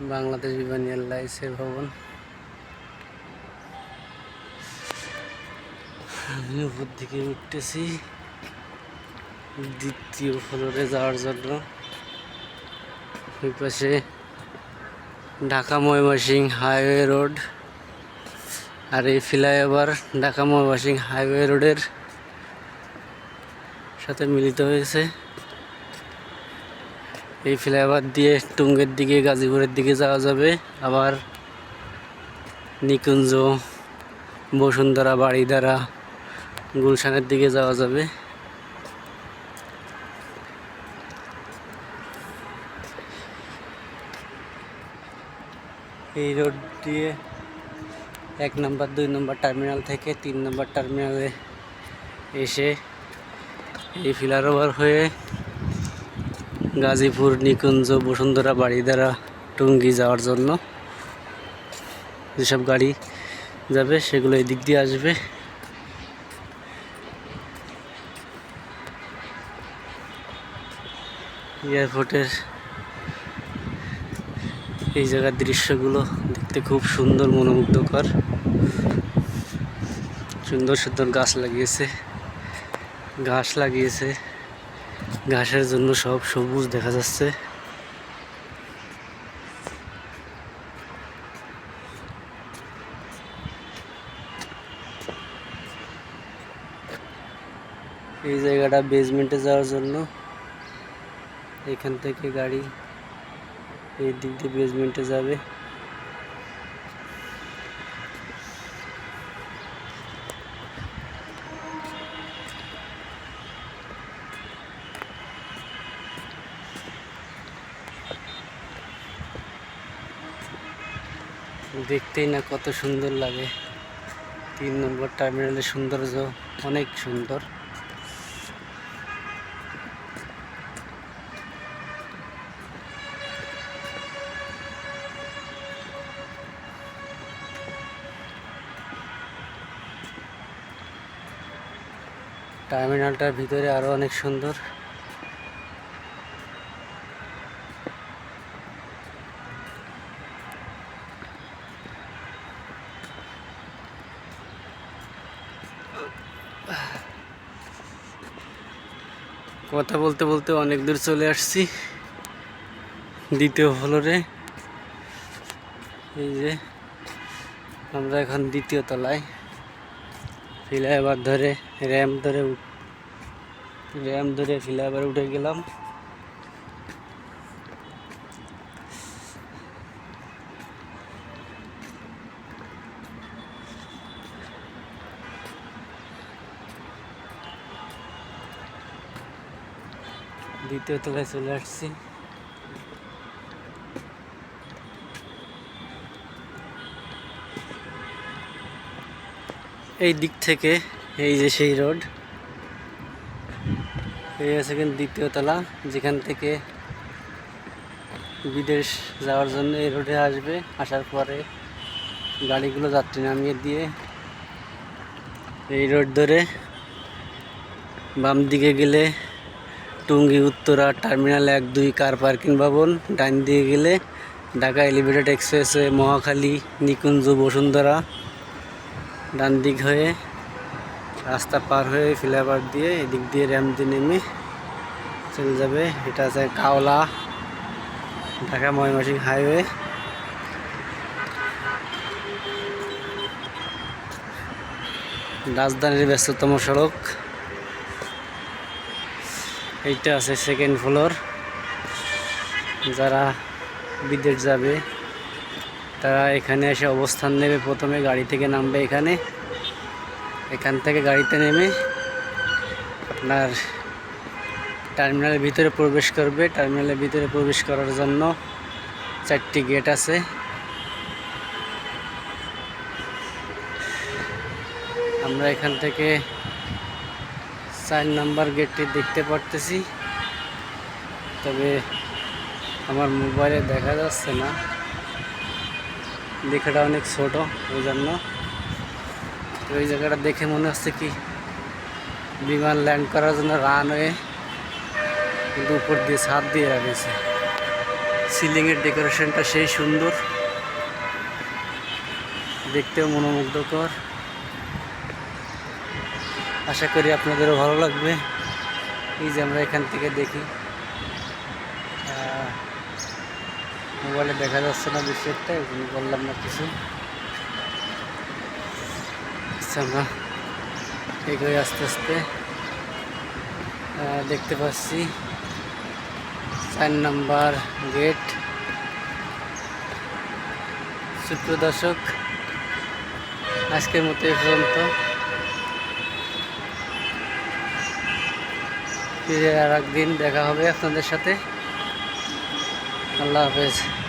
বাংলাদেশ বিমান এয়ারলাইন্সের ভবন। আমি উপর দিকে উঠতেছি। দ্বিতীয় ফ্লোরে যাওয়ার জন্য। ওই পাশে ঢাকা ময়মনসিং হাইওয়ে রোড আর এই ফ্লাইওভার ঢাকা ময়মনসিং হাইওয়ে রোডের সাথে মিলিত হয়েছে। এই ফ্লাইওভার দিয়ে টুঙ্গের দিকে, গাজীপুরের দিকে যাওয়া যাবে। আবার নিকুঞ্জ, বসুন্ধরা বাড়িধারা গুলশানের দিকে যাওয়া যাবে। এই রোড দিয়ে এক নম্বর, দুই নম্বর টার্মিনাল থেকে তিন নম্বর টার্মিনালে এসে এই ফ্লাইওভার হয়ে গাজীপুর, নিকুঞ্জ, বসুন্ধরা বাড়িধারা টুঙ্গি যাওয়ার জন্য। যেসব গাড়ি যাবে, সেগুলো এই দিক দিয়ে আসবে। এয়ারপোর্টের এই জায়গার দৃশ্যগুলো দেখতে খুব সুন্দর, মনোমুগ্ধকর। সুন্দর সুন্দর গাছ লাগিয়েছে। ঘাস লাগিয়েছে। ঘাসের জন্য সব সবুজ দেখা যাচ্ছে। এই জায়গাটা বেসমেন্টে যাওয়ার জন্য। এখান থেকে গাড়ি এই দিক দিয়ে বেসমেন্টে যাবে। দেখতেই না কত সুন্দর লাগে। তিন নম্বর টার্মিনালের সৌন্দর্য অনেক সুন্দর। টার্মিনালটার ভিতরে আরও অনেক সুন্দর। কথা বলতে বলতে অনেক দূর চলে আসছি। দ্বিতীয় ফ্লোরে এই যে, আমরা এখন দ্বিতীয় তলায়। ফ্লাইওভার ধরে, র্যাম ধরে র্যাম ধরে ফ্লাইওভার উঠে গেলাম। দ্বিতীয় তলায় চলে আসছি। এই দিক থেকে, এই যে সেই রোড, এই আছে কিন্তু দ্বিতীয় তলা, যেখান থেকে বিদেশ যাওয়ার জন্য এই রোডে আসবে। আসার পরে গাড়িগুলো যাত্রী নামিয়ে দিয়ে এই রোড ধরে বাম দিকে গেলে টুঙ্গি, উত্তরা, টার্মিনাল এক, দুই, কার পার্কিং ভবন ডান দিকে গেলে ঢাকা এলিভেটেড এক্সপ্রেসে মহাখালী, নিকুঞ্জ, বসুন্ধরা। ডান দিক হয়ে রাস্তা পার হয়ে ফ্লাইওভার দিয়ে এদিক দিয়ে র্যাম দিয়ে নেমে চলে যাবে। এটা আছে কাওলা, ঢাকা ময়মনসিংহ হাইওয়ে। রাজধানীর ব্যস্ততম সড়ক। এইটা আছে সেকেন্ড ফ্লোর যারা বিদেশ যাবে, তারা এখানে এসে অবস্থান নেবে। প্রথমে গাড়ি থেকে নামবে এখানে। এখান থেকে গাড়িতে নেমে আপনার টার্মিনালের ভিতরে প্রবেশ করবে। টার্মিনালের ভিতরে প্রবেশ করার জন্য চারটি গেট আছে। আমরা এখান থেকে চার নাম্বার গেটটি দেখতে পারতেছি। তবে আমার মোবাইলে দেখা যাচ্ছে না। লেখাটা অনেক ছোট ওই জন্য ওই জায়গাটা দেখে মনে হচ্ছে কি বিমান ল্যান্ড করার জন্য রানওয়ে, কিন্তু উপর দিয়ে ছাদ দিয়ে রাখেছে সিলিংয়ের ডেকোরেশনটা সেই সুন্দর। দেখতেও মনোমুগ্ধকর। আশা করি আপনাদেরও ভালো লাগবে। এই যে আমরা এখান থেকে দেখি। মোবাইলে দেখা যাচ্ছে না দৃশ্যটা একটা বললাম না কিছু। আচ্ছা, আমরা এগোই আস্তে আস্তে। দেখতে পাচ্ছি চার নাম্বার গেট। সুপ্রিয় দর্শক আজকের মতো এই পর্যন্ত। ফিরে আর একদিন দেখা হবে আপনাদের সাথে। আল্লাহ হাফেজ।